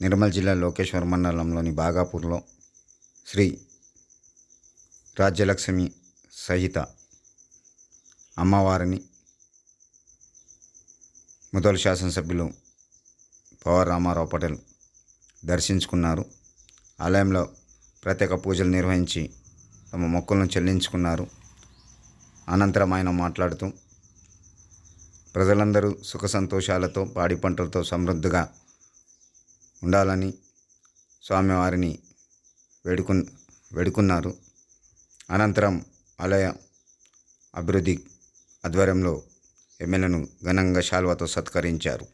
నిర్మల్ జిల్లా లోకేశ్వర మండలంలోని బాగాపూర్లో శ్రీ రాజ్యలక్ష్మి సహిత అమ్మవారిని ముదల్ శాసనసభ్యులు పవర్ రామారావు పటేల్ దర్శించుకున్నారు. ఆలయంలో ప్రత్యేక పూజలు నిర్వహించి తమ మొక్కులను చెల్లించుకున్నారు. అనంతరం ఆయన మాట్లాడుతూ ప్రజలందరూ సుఖ సంతోషాలతో పాడి పంటలతో సమృద్ధిగా ఉండాలని స్వామివారిని వేడుకు వేడుకున్నారు. అనంతరం ఆలయ అభివృద్ధి ఆధ్వర్యంలో ఎమ్మెల్యేను ఘనంగా శాల్వాతో సత్కరించారు.